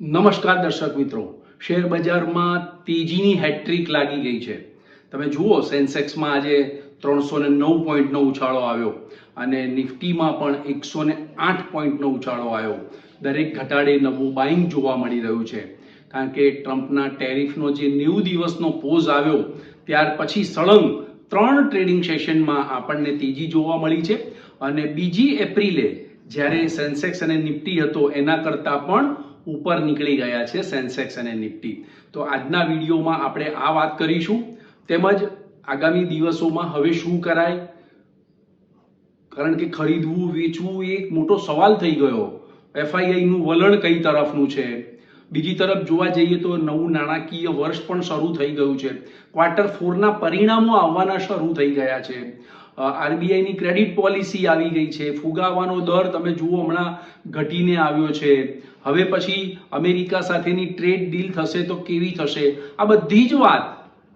નમસ્કાર દર્શક મિત્રો, શેર બજારમાં તેજીની હેટ્રિક લાગી ગઈ છે. તમે જુઓ, સેન્સેક્સમાં આજે ત્રણસો ને નવ પોઈન્ટનો ઉછાળો આવ્યો અને નિફ્ટીમાં પણ એકસો ને આઠ પોઈન્ટનો ઉછાળો આવ્યો. દરેક ઘટાડે નવું બાઇંગ જોવા મળી રહ્યું છે. કારણ કે ટ્રમ્પના ટેરિફનો જે નેવું દિવસનો પોઝ આવ્યો, ત્યાર પછી સળંગ ત્રણ ટ્રેડિંગ સેશનમાં આપણને તેજી જોવા મળી છે. અને બીજી એપ્રિલે જ્યારે સેન્સેક્સ અને નિફ્ટી હતો, એના કરતાં પણ ઉપર નીકળી ગયા છે સેન્સેક્સ અને નિફ્ટી. તો આજના વિડીયોમાં આપણે આ વાત કરીશું. તેમજ આગામી દિવસોમાં હવે શું કરાય? કારણ કે ખરીદવું, વેચવું એ એક મોટો સવાલ થઈ ગયો. એફઆઈઆઈ નું વલણ કઈ તરફનું છે? બીજી તરફ જોવા જઈએ તો નવું નાણાકીય વર્ષ પણ શરૂ થઈ ગયું છે. ક્વાર્ટર ફોરના પરિણામો આવવાના શરૂ થઈ ગયા છે. આરબીઆઈની ક્રેડિટ પોલિસી આવી ગઈ છે. ફુગાવાનો દર તમે જુઓ, હમણાં ઘટીને આવ્યો છે. હવે પછી અમેરિકા સાથેની ટ્રેડ ડીલ થશે તો કેવી થશે? આ બધી જ વાત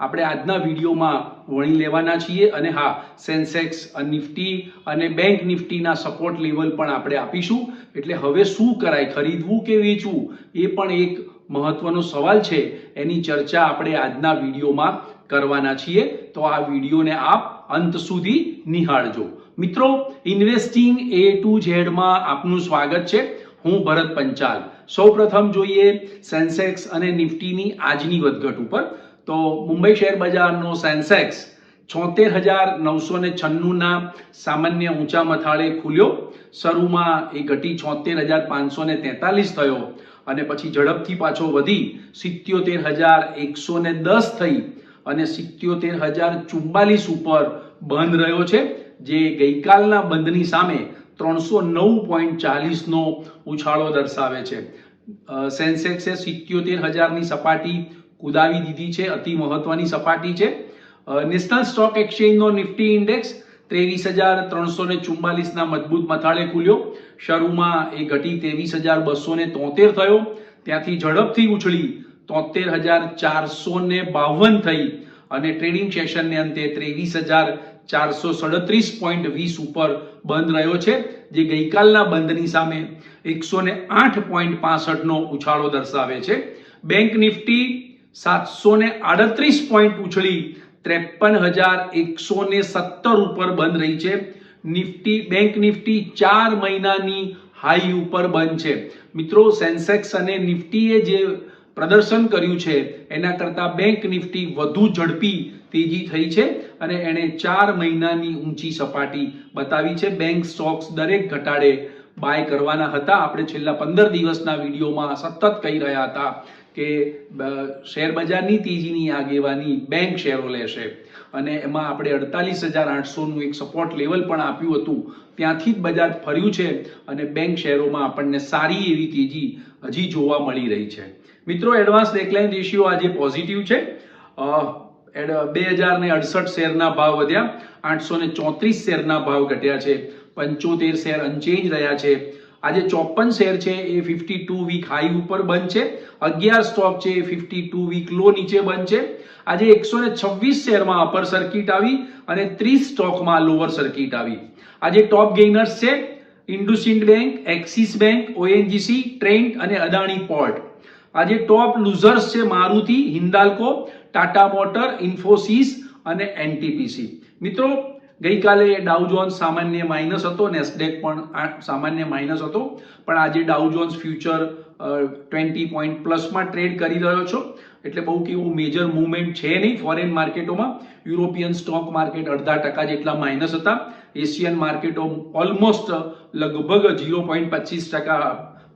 આપણે આજના વિડીયોમાં વણી લેવાના છીએ અને હા, સેન્સેક્સ નિફ્ટી અને બેંક નિફ્ટીના સપોર્ટ લેવલ પણ આપણે આપીશું. એટલે હવે શું કરાય? ખરીદવું કે વેચવું? એ પણ એક મહત્વનો સવાલ છે. એની ચર્ચા આપણે આજના વિડીયોમાં કરવાના છીએ. તો આ વિડીયોને આપ અંત સુધી નિહાળજો. મિત્રો ઇન્વેસ્ટિંગ એ ટુ ઝેડમાં આપનું સ્વાગત છે. હું ભરત પંચાલ. સૌપ્રથમ જોઈએ સેન્સેક્સ અને નિફ્ટીની આજની વધઘટ ઉપર. તો મુંબઈ શેર બજારનો સેન્સેક્સ છોતેર હજાર નવસો ને છન્નુંના સામાન્ય ઊંચા મથાળે ખુલ્યો. શરૂમાં એ ઘટી છોતેર હજાર પાંચસો ને તેતાલીસ થયો અને પછી ઝડપથી પાછો વધી સિત્યોતેર હજાર એકસો ને દસ થઈ. અને સિત્યોતેર હજાર ચુમ્બાલીસ ઉપર બંધ રહ્યો છે, જે ગઈકાલના બંધની સામે ત્રણસો નવ પોઈન્ટ ચાલીસનો ઉછાળો દર્શાવે છે. સેન્સેક્સે સિત્યોતેર હજારની સપાટી કુદાવી દીધી છે, અતિ મહત્વની સપાટી છે. નેશનલ સ્ટોક એક્સચેન્જનો નિફ્ટી ઇન્ડેક્સ ત્રેવીસ હજાર ત્રણસો ને ચુમ્બાલીસના મજબૂત મથાળે ખુલ્યો. શરૂમાં એ ઘટી ત્રેવીસ હજાર બસો ને તોતેર થયો. ત્યાંથી ઝડપથી ઉછળી તોતેર હજાર ચારસો ને બાવન થઈ અને ટ્રેડિંગ સેશનને અંતે ત્રેવીસ હજાર ચારસો સડત્રીસ પોઈન્ટ વીસ ઉપર બંધ રહ્યો છે, જે ગઈકાલના બંધની સામે એકસો ને આઠ પોઈન્ટ પાસઠનો ઉછાળો દર્શાવે છે. બેંક નિફ્ટી સાતસો ને આડત્રીસ પોઈન્ટ ઉછળી ત્રેપન હજાર એકસો ને સત્તર ઉપર બંધ રહી છે. નિફ્ટી, બેંક નિફ્ટી ચાર મહિનાની હાઈ ઉપર બંધ છે. મિત્રો, સેન્સેક્સ અને નિફ્ટીએ જે પ્રદર્શન કર્યું છે. એના કરતાં બેંક નિફ્ટી વધુ ઝડપી તેજી થઈ છે અને એણે ચાર મહિનાની ઊંચી સપાટી બતાવી છે. બેંક સ્ટોક્સ દરેક ઘટાડે બાય કરવાના હતા. આપણે છેલ્લા પંદર દિવસના વિડીયોમાં સતત કહી રહ્યા હતા કે શેર બજારની તેજીની આગેવાની બેંક શેરો લેશે. અને એમાં આપણે અડતાલીસ હજાર આઠસોનું એક સપોર્ટ લેવલ પણ આપ્યું હતું. ત્યાંથી જ બજાર ફર્યું છે અને બેંક શેરોમાં આપણને સારી એવી તેજી હજી જોવા મળી રહી છે. મિત્રો એડવાન્સ ડેકલાઇન રેશિયો આજે પોઝિટિવ છે. બે હજાર ને અડસઠ શેરના ભાવ વધ્યા. આઠસો ને ચોત્રીસ શેરના ભાવ ઘટ્યા છે. પંચોતેર શેર અનચેન્જ રહ્યા છે. આજે ચોપન શેર છે, એ ફિફ્ટી ટુ વીક હાઈ ઉપર બંધ છે. અગિયાર સ્ટોક છે, એ ફિફ્ટી ટુ વીક લો નીચે બંધ છે. આજે એકસો ને છવ્વીસ શેરમાં અપર સર્કિટ આવી અને ત્રીસ સ્ટોકમાં લોઅર સર્કિટ આવી. આજે ટોપ ગેઇનર્સ છે IndusInd bank Axis bank ONGC Trent અને અદાણી પોર્ટ આજે ટોપ લૂઝર્સ છે મારુતિ, હિન્દાલ્કો, ટાટા મોટર, ઇન્ફોસિસ અને એનટીપીસી. મિત્રો, ગઈકાલે ડાઉ જોન્સ સામાન્ય માઇનસ હતો નેસ્ડેક પણ સામાન્ય માઇનસ હતો, પણ આજે Dow Jones future twenty point પ્લસમાં trade કરી રહ્યો છો. એટલે બહુ કેવું મેજર મુવમેન્ટ છે નહીં ફોરેન માર્કેટોમાં યુરોપિયન સ્ટોક માર્કેટ અડધા ટકા જેટલા માઇનસ હતા. એશિયન માર્કેટો ઓલમોસ્ટ લગભગ ઝીરો પોઈન્ટ પચીસ ટકા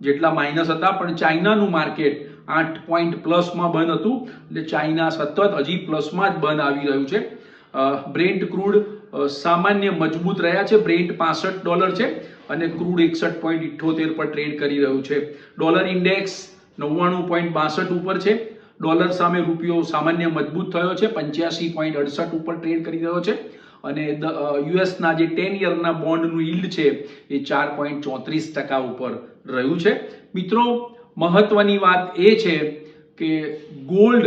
જેટલા માઇનસ હતા. પણ ચાઇનાનું માર્કેટ આઠ પોઈન્ટ પ્લસમાં બંધ હતું. એટલે ચાઇના સતત હજી પ્લસમાં જ બંધ આવી રહ્યું છે. બ્રેન્ટ ક્રૂડ સામાન્ય મજબૂત રહ્યા છે. બ્રેન્ટ પાસઠ ડોલર છે અને ક્રૂડ એકસઠ પોઈન્ટ ઇઠ્ઠોતેર પર ટ્રેડ કરી રહ્યું છે. ડોલર ઇન્ડેક્સ નવ્વાણું પોઈન્ટ બાસઠ ઉપર છે. ડોલર સામે રૂપિયો સામાન્ય મજબૂત થયો છે. પંચ્યાસી પોઈન્ટ અડસઠ ઉપર ટ્રેડ કરી રહ્યો છે. અને યુએસના જે ટેન યરના બોન્ડનું યીલ્ડ છે એ ચાર પોઈન્ટ ચોત્રીસ ટકા ઉપર રહ્યું છે. મિત્રો મહત્વની વાત એ છે કે ગોલ્ડ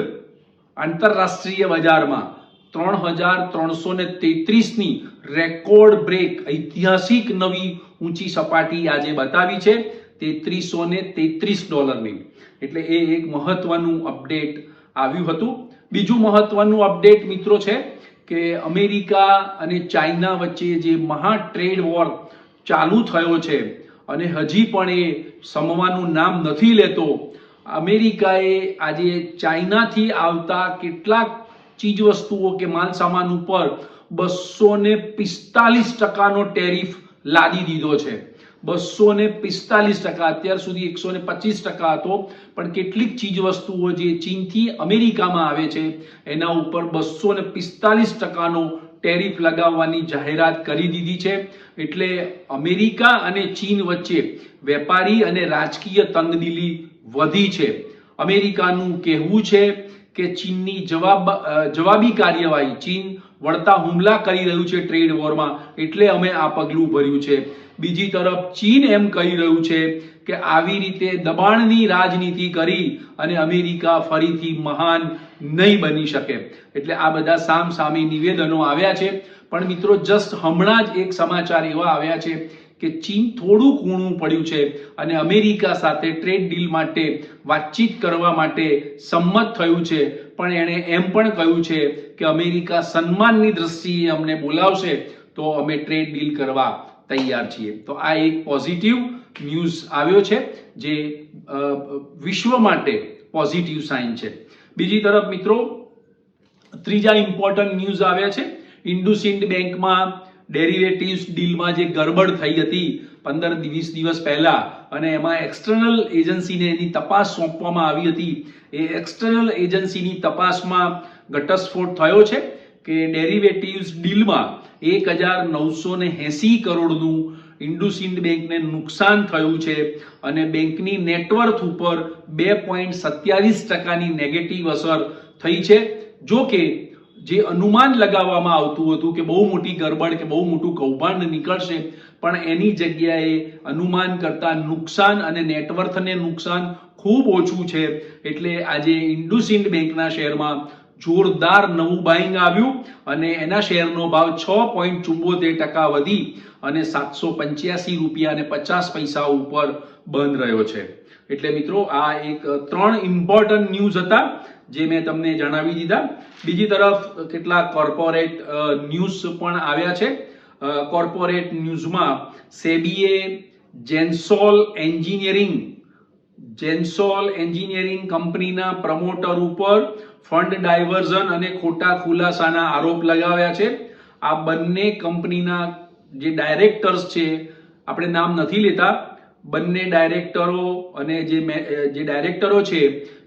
આંતરરાષ્ટ્રીય બજારમાં ત્રણ હજાર ત્રણસો ને તેત્રીસની રેકોર્ડ બ્રેક ઐતિહાસિક નવી ઊંચી સપાટી આજે બતાવી છે તેત્રીસો ને તેત્રીસ ડોલરની. એટલે એ એક મહત્વનું અપડેટ આવ્યું હતું. બીજું મહત્વનું અપડેટ મિત્રો છે કે અમેરિકા અને ચાઇના વચ્ચે જે મહા ટ્રેડ વોર ચાલુ થયો છે અને હજી પણ એ સમવાનું નામ નથી લેતો. અમેરિકાએ આજે ચાઇનાથી આવતા કેટલાક ચીજવસ્તુઓ કે માલ સામાન ઉપર બસો ને પિસ્તાલીસ ટકાનો ટેરિફ લાદી દીધો છે. બસો ને પિસ્તાલીસ ટકા, અત્યાર સુધી એકસો ને પચીસ ટકા હતો, પણ કેટલીક ચીજ વસ્તુઓ જે ચીનથી અમેરિકામાં આવે છે, એના ઉપર બસો ને પિસ્તાલીસ ટકાનો ટેરિફ લગાવવાની જાહેરાત કરી દીધી છે. એટલે અમેરિકા અને ચીન વચ્ચે વેપારી અને રાજકીય તંગદિલી વધી છે. અમેરિકાનું કહેવું છે કે ચીનની જવાબ જવાબી કાર્યવાહી, ચીન વળતા હુમલા કરી રહ્યું છે ટ્રેડ વોરમાં. એટલે અમે આ પગલું ભર્યું છે. બીજી તરફ ચીન એમ કહી રહ્યું છે કે આવી રીતે દબાણની રાજનીતિ કરી અને અમેરિકા ફરીથી મહાન નહીં બની શકે. એટલે આ બધા સામ સામે નિવેદનો આવ્યા છે. પણ મિત્રો જસ્ટ હમણાં જ એક સમાચાર એવા આવ્યા છે કે ચીન થોડું કૂણું પડ્યું છે અને અમેરિકા સાથે ટ્રેડ ડીલ માટે વાતચીત કરવા માટે સંમત થયું છે. પણ એણે એમ પણ કહ્યું છે કે અમેરિકા સન્માનની દ્રષ્ટિએ અમને બોલાવશે તો અમે ટ્રેડ ડીલ કરવા તૈયાર છીએ. તો આ એક પોઝિટિવ ન્યૂઝ આવ્યો છે જે વિશ્વ માટે પોઝિટિવ સાઇન છે. બીજી તરફ મિત્રો, ત્રીજા ઇમ્પોર્ટન્ટ ન્યૂઝ આવ્યા છે. ઇન્ડુસિન્ડ બેંકમાં ડેરિવેટિવ્સ ડીલમાં જે ગરબડ થઈ હતી પંદર વીસ દિવસ પહેલા અને એમાં એક્સટર્નલ એજન્સીને એની તપાસ સોંપવામાં આવી હતી. એ એક્સટર્નલ એજન્સીની તપાસમાં ઘટસ્ફોટ થયો છે કે ડેરિવેટિવ્સ ડીલમાં એક હજાર નવસો ને એસી કરોડનું ઇન્ડુસિન્ડ બેંકને નુકસાન થયું છે અને બેંકની નેટવર્થ ઉપર બે પોઈન્ટ સત્યાવીસ ટકાની નેગેટિવ અસર થઈ છે. જો કે, જે અનુમાન લગાવવામાં આવતું હતું કે બહુ મોટી ગરબડ કે બહુ મોટું કૌભાંડ નીકળશે, પણ એની જગ્યાએ અનુમાન કરતા નુકસાન અને નેટવર્થને નુકસાન ખૂબ ઓછું છે. એટલે આજે ઇન્ડુસિન્ડ બેંકના શેરમાં જોરદાર નવું બાઇંગ આવ્યું અને એના શેરનો ભાવ છ પોઈન્ટ ચુંબોતેર ટકા વધી અને સાતસો પંચ્યાસી રૂપિયા અને પચાસ પૈસા ઉપર બંધ રહ્યો છે. એટલે મિત્રો, આ એક ત્રણ ઇમ્પોર્ટન્ટ ન્યૂઝ હતા જે મેં તમને જણાવી દીધા. બીજી તરફ કેટલાક કોર્પોરેટ ન્યૂઝ પણ આવ્યા છે. કોર્પોરેટ ન્યૂઝમાં સેબીએ જેન્સોલ એન્જિનિયરિંગ જેન્સોલ એન્જિનિયરિંગ કંપનીના પ્રમોટર ઉપર ફંડ ડાયવર્ઝન અને ખોટા ખુલાસાના આરોપ લગાવ્યા છે. આ બંને કંપનીના જે ડાયરેક્ટર્સ છે આપણે નામ નથી લેતા. બંને ડાયરેક્ટરો અને જે જે ડાયરેક્ટરો છે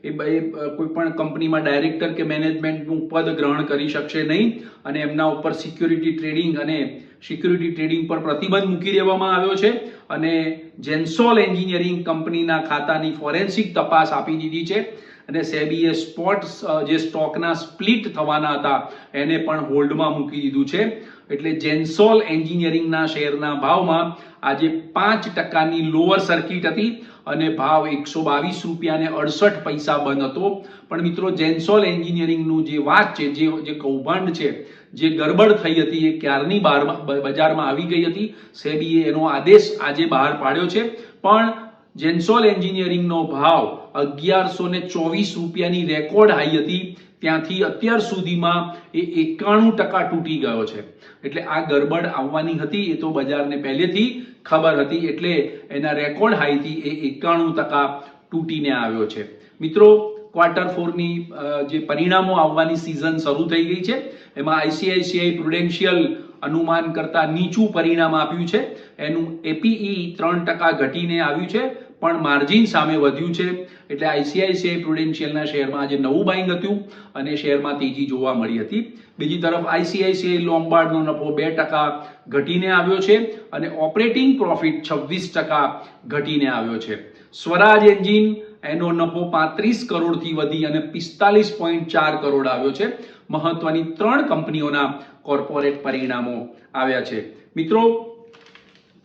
એ, કોઈ પણ કંપનીમાં ડાયરેક્ટર કે મેનેજમેન્ટનું પદ ગ્રહણ કરી શકશે નહીં અને એમના ઉપર સિક્યુરિટી ટ્રેડિંગ અને સિક્યુરિટી ટ્રેડિંગ પર પ્રતિબંધ મૂકી દેવામાં આવ્યો છે અને જેન્સોલ એન્જિનિયરિંગ કંપનીના ખાતાની ફોરેન્સિક તપાસ આપી દીધી છે. અને સેબીએ સ્પોટ્સ જે સ્ટોકના સ્પ્લિટ થવાના હતા, એને પણ હોલ્ડમાં મૂકી દીધું છે. એટલે જેન્સોલ એન્જિનિયરિંગના શેરના ભાવમાં આજે પાંચ ટકાની લોઅર સર્કિટ હતી અને ભાવ એકસો બાવીસ રૂપિયાને અડસઠ પૈસા બંધ હતો. પણ મિત્રો, જેન્સોલ એન્જિનિયરિંગનું જે વાત છે, જે જે કૌભાંડ છે, જે ગરબડ થઈ હતી, એ ક્યારની બહારમાં બજારમાં આવી ગઈ હતી? સેબીએ એનો આદેશ આજે બહાર પાડ્યો છે. પણ જેન્સોલ એન્જિનિયરિંગનો ભાવ અગિયારસો ને ચોવીસ રૂપિયાની રેકોર્ડ હાઈ હતી. ત્યાંથી અત્યાર સુધીમાં એ એકાણું ટકા તૂટી ગયો છે. એટલે આ ગરબડ આવવાની હતી, એ તો બજારને પહેલેથી ખબર હતી, એટલે એના રેકોર્ડ હાઈથી એ એકાણું ટકા તૂટીને આવ્યો છે. મિત્રો, ક્વાર્ટર ફોરની જે પરિણામો આવવાની સિઝન શરૂ થઈ ગઈ છે. એમાં આઈસીઆઈસીઆઈ પ્રુડેન્શિયલ અનુમાન કરતા નીચું પરિણામ આપ્યું છે. એનું એપીઈ ત્રણ ટકા ઘટીને આવ્યું છે, પણ માર્જિન સામે વધ્યું છે. એટલે આઈસીઆઈસીઆઈ પ્રુડેન્શિયલના શેરમાં આજે નવું બાઇંગ હતું અને શેરમાં તેજી જોવા મળી હતી. બીજી તરફ આઈસીઆઈસીઆઈ લોમ્બાર્ડનો નફો બે ટકા ઘટીને આવ્યો છે અને ઓપરેટિંગ પ્રોફિટ છવ્વીસ ટકા ઘટીને આવ્યો છે. સ્વરાજ એન્જિન એનો નફો પાંત્રીસ કરોડથી વધી અને પિસ્તાલીસ પોઈન્ટ ચાર કરોડ આવ્યો છે. મહત્વની ત્રણ કંપનીઓના કોર્પોરેટ પરિણામો આવ્યા છે. મિત્રો,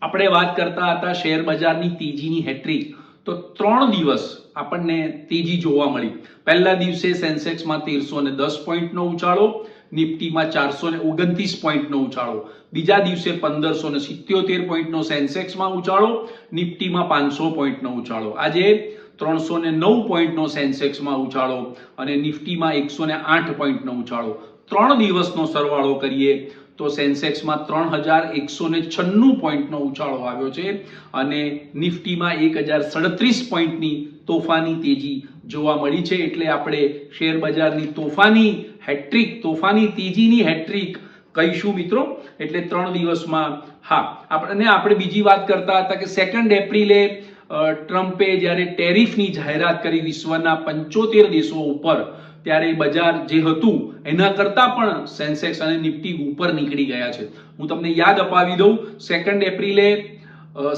આપણે વાત કરતા હતા શેર બજારની તેજીની હેટ્રિક. તો ત્રણ દિવસ આપણને તેજી જોવા મળી. પહેલા દિવસે સેન્સેક્સમાં તેરસો ને દસ પોઈન્ટનો ઉછાળો, નિફ્ટીમાં ચારસો ને ઓગણત્રીસ પોઈન્ટનો ઉછાળો. બીજા દિવસે પંદરસો ને સિત્યોતેર પોઈન્ટનો સેન્સેક્સમાં ઉછાળો, નિફ્ટીમાં પાંચસો પોઈન્ટનો ઉછાળો. આજે ત્રણસો ને નવ પોઈન્ટનો સેન્સેક્સમાં ઉછાળો અને નિફ્ટીમાં એકસો ને આઠ પોઈન્ટનો ઉછાળો. ત્રણ દિવસનો સરવાળો કરીએ તો સેન્સેક્સમાં ત્રણ હજાર એકસો ને છન્નું પોઈન્ટનો ઉછાળો આવ્યો છે અને નિફ્ટીમાં એક હજાર સડત્રીસ પોઈન્ટની તોફાની તેજી જોવા મળી છે એટલે આપણે શેર બજારની તોફાની હેટ્રિક તોફાની તેજીની હેટ્રિક કહીશું મિત્રો. એટલે ત્રણ દિવસમાં, હા આપણે આપણે બીજી વાત કરતા હતા કે સેકન્ડ એપ્રિલે ટ્રમ્પે જ્યારે ટેરિફની જાહેરાત કરી વિશ્વના પંચોતેર દેશો ઉપર ત્યારે બજાર જે હતું, એના કરતાં પણ સેન્સેક્સ અને નિફ્ટી ઉપર નીકળી ગયા છે. હું તમને યાદ અપાવી દઉં સેકન્ડ એપ્રિલે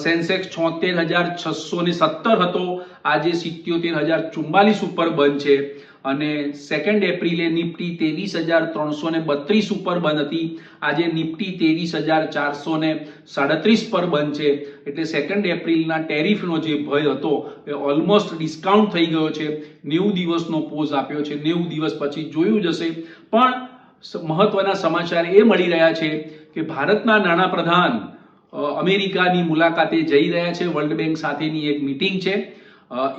સેન્સેક્સ છોતેર હજાર છસો ને સત્તર હતો. આજે સિત્યોતેર હજાર ચુમ્માલીસ ઉપર બંધ છે. અને સેકન્ડ એપ્રિલે નિફ્ટી ત્રેવીસ હજાર ત્રણસો ને બત્રીસ ઉપર બંધ હતી. આજે નિફ્ટી ત્રેવીસ હજાર ચારસો ને સાડત્રીસ પર બંધ છે. એટલે સેકન્ડ એપ્રિલના ટેરિફનો જે ભય હતો એ ઓલમોસ્ટ ડિસ્કાઉન્ટ થઈ ગયો છે. નેવું દિવસનો પોઝ આપ્યો છે. નેવું દિવસ પછી જોયું જશે પણ મહત્વના સમાચાર એ મળી રહ્યા છે કે ભારતના નાણાપ્રધાન અમેરિકાની મુલાકાતે જઈ રહ્યા છે. વર્લ્ડ બેંક સાથેની એક મિટિંગ છે.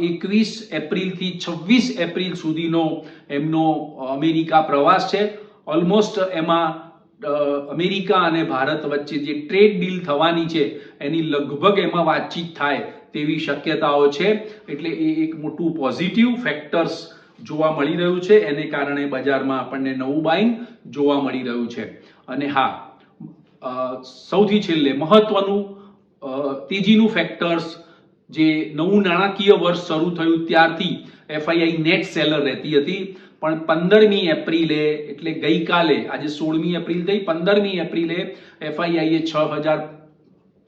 એકવીસ એપ્રિલથી છવ્વીસ એપ્રિલ સુધીનો એમનો અમેરિકા પ્રવાસ છે. ઓલમોસ્ટ એમાં અમેરિકા અને ભારત વચ્ચે જે ટ્રેડ ડીલ થવાની છે, એની લગભગ એમાં વાતચીત થાય તેવી શક્યતાઓ છે. એટલે એ એક મોટું પોઝિટિવ ફેક્ટર્સ જોવા મળી રહ્યું છે. એને કારણે બજારમાં આપણને નવું બાઇંગ જોવા મળી રહ્યું છે. અને હા સૌથી છેલ્લે મહત્વનું તેજીનું ફેક્ટર્સ જે નવું નાણાકીય વર્ષ શરૂ થયું ત્યારથી એફઆઈઆઈ નેટ સેલર રહેતી હતી. પણ પંદરમી એપ્રિલે, એટલે ગઈકાલે, આજે સોળમી એપ્રિલ થઈ, પંદરમી એપ્રિલે એફઆઈઆઈએ છ હજાર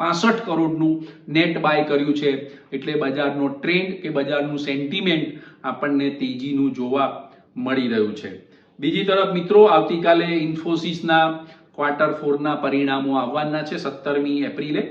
પાસઠ કરોડનું નેટ બાય કર્યું છે. એટલે બજારનો ટ્રેન્ડ કે બજારનું સેન્ટિમેન્ટ આપણને તેજીનું જોવા મળી રહ્યું છે. બીજી તરફ મિત્રો, આવતીકાલે ઇન્ફોસિસના ક્વાર્ટર ફોરના પરિણામો આવવાના છે સત્તરમી એપ્રિલે.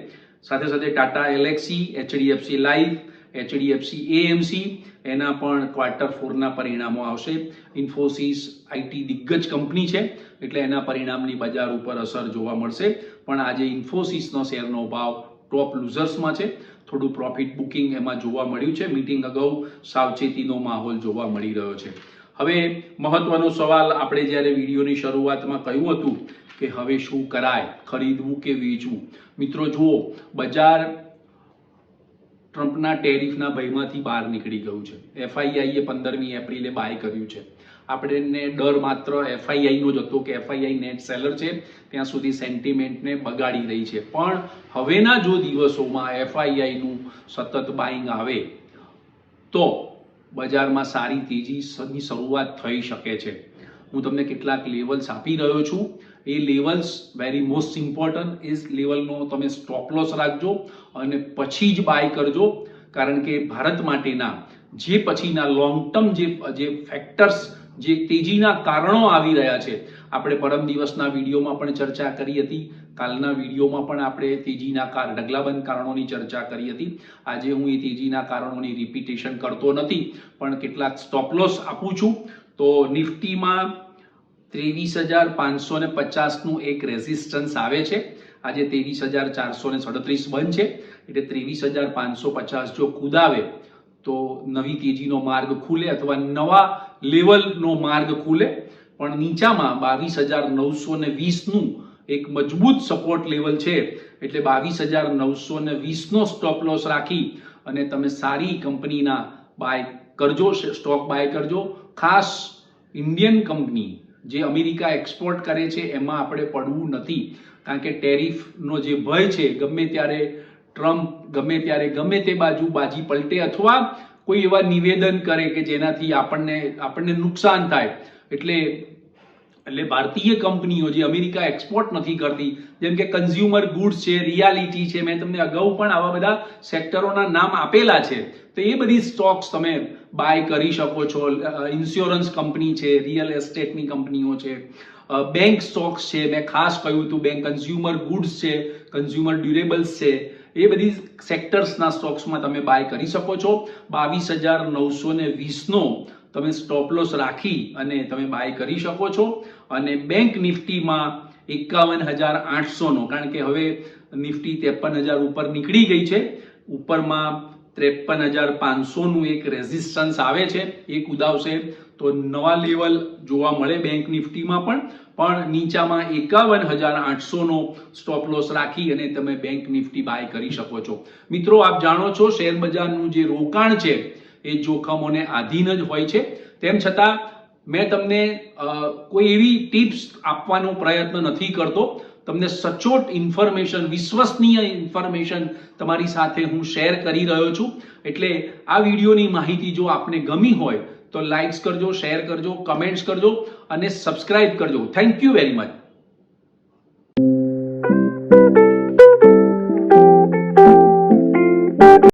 સાથે સાથે Tata Elxsi, HDFC life HDFC AMC, એના પણ ક્વાર્ટર ફોરના પરિણામો આવશે. ઇન્ફોસિસ આઈટી દિગ્ગજ કંપની છે, એટલે એના પરિણામની બજાર ઉપર અસર જોવા મળશે. પણ આજે ઇન્ફોસિસનો શેરનો ભાવ ટોપ લૂઝર્સમાં છે. થોડું પ્રોફિટ બુકિંગ એમાં જોવા મળ્યું છે. મીટિંગ અગાઉ સાવચેતીનો માહોલ જોવા મળી રહ્યો છે. હવે મહત્વનો સવાલ આપણે જ્યારે વિડીયોની શરૂઆતમાં કહ્યું હતું કે હવે શું કરાય? ખરીદવું કે વેચવું? મિત્રો, જુઓ, બજાર ટ્રમ્પના ટેરિફના ભયમાંથી બહાર નીકળી ગયું છે. એફઆઈઆઈએ પંદરમી એપ્રિલે બાય કર્યું છે. આપણને ડર માત્ર એફઆઈઆઈનો જ હતો કે એફઆઈઆઈ નેટ સેલર છે, ત્યાં સુધી સેન્ટિમેન્ટને બગાડી રહી છે. પણ હવેના જો દિવસોમાં એફઆઈઆઈનું સતત બાઇંગ આવે, તો બજારમાં સારી તેજીની શરૂઆત થઈ શકે છે. હું તમને કેટલાક લેવલ્સ આપી રહ્યો છું. એ લેવલ્સ વેરી મોસ્ટ ઇમ્પોર્ટન્ટ એ લેવલનો તમે સ્ટોપ લોસ રાખજો અને પછી જ બાય કરજો. કારણ કે ભારત માટેના જે પછીના લોંગ ટર્મ જે જે ફેક્ટર્સ જે તેજીના કારણો આવી રહ્યા છે. આપણે પરમ દિવસના વિડીયોમાં પણ ચર્ચા કરી હતી. કાલના વિડીયોમાં પણ આપણે તેજીના કાર, ઢગલાબંધ કારણોની ચર્ચા કરી હતી. આજે હું એ તેજીના કારણોની રિપીટેશન કરતો નથી, પણ કેટલાક સ્ટોપલોસ આપું છું. તો નિફ્ટીમાં ત્રેવીસ હજાર પાંચસો ને પચાસનું એક રેઝિસ્ટન્સ આવે છે. આજે ત્રેવીસ હજાર ચારસો ને સડત્રીસ બંધ છે. એટલે ત્રેવીસ હજાર પાંચસો પચાસ જો કુદાવે, તો નવી તેજીનો માર્ગ ખુલે અથવા નવા લેવલનો માર્ગ ખુલે. પણ નીચામાં બાવીસ હજાર નવસો ને વીસનું એક મજબૂત સપોર્ટ લેવલ છે. એટલે બાવીસ હજાર નવસો ને વીસનો સ્ટોપ લોસ રાખી અને તમે સારી કંપનીના બાય કરજો સ્ટોક બાય કરજો. ખાસ ઇન્ડિયન કંપની જે અમેરિકા એક્સપોર્ટ કરે છે, એમાં આપણે પડવું નથી. કારણ કે ટેરિફનો જે ભય છે, ગમે ત્યારે ટ્રમ્પ, ગમે ત્યારે, ગમે તે બાજુ બાજી પલટે અથવા કોઈ એવા નિવેદન કરે કે જેનાથી આપણને આપણને નુકસાન થાય. એટલે એટલે ભારતીય કંપનીઓ જે અમેરિકા એક્સપોર્ટ નથી કરતી, જેમ કે કન્ઝ્યુમર ગુડ્સ છે રિયાલિટી છે, મેં તમને અગાઉ પણ આવા બધા સેક્ટરોના નામ આપેલા છે. તો એ બધી સ્ટોક્સ તમે બાય કરી શકો છો. ઇન્સ્યોરન્સ કંપની છે રિયલ એસ્ટેટની કંપનીઓ છે. બેંક સ્ટોક્સ છે. મેં ખાસ કહ્યું હતું બેંક કન્ઝ્યુમર ગુડ્સ છે કન્ઝ્યુમર ડ્યુરેબલ્સ છે. એ બધી સેક્ટર્સના સ્ટોક્સમાં તમે બાય કરી શકો છો. બાવીસ હજાર નવસો ને વીસનો તમે સ્ટોપ લોસ રાખી અને તમે બાય કરી શકો છો. અને બેંક નિફ્ટીમાં એકાવન હજાર આઠસોનો, કારણ કે હવે નિફ્ટી ત્રેપન હજાર ઉપર નીકળી ગઈ છે. ઉપરમાં ત્રેપન હજાર પાંચસોનું એક રેઝિસ્ટન્સ આવે છે એ કુદાવશે તો નવા લેવલ જોવા મળે બેંક નિફ્ટીમાં પણ. પણ નીચામાં એકાવન હજાર આઠસોનો સ્ટોપ લોસ રાખી અને તમે બેંક નિફ્ટી બાય કરી શકો છો. મિત્રો, આપ જાણો છો શેર બજારનું જે રોકાણ છે, એ જોખમોને આધીન જ હોય છે. તેમ છતાં, મેં તમને કોઈ એવી ટિપ્સ આપવાનો પ્રયત્ન નથી કરતો. તમને સચોટ ઇન્ફોર્મેશન વિશ્વસનીય ઇન્ફોર્મેશન તમારી સાથે હું શેર કરી રહ્યો છું. એટલે આ વિડીયોની માહિતી જો આપને ગમી હોય તો લાઇક્સ કરજો શેર કરજો કમેન્ટ્સ કરજો અને સબસ્ક્રાઇબ કરજો. Thank you very much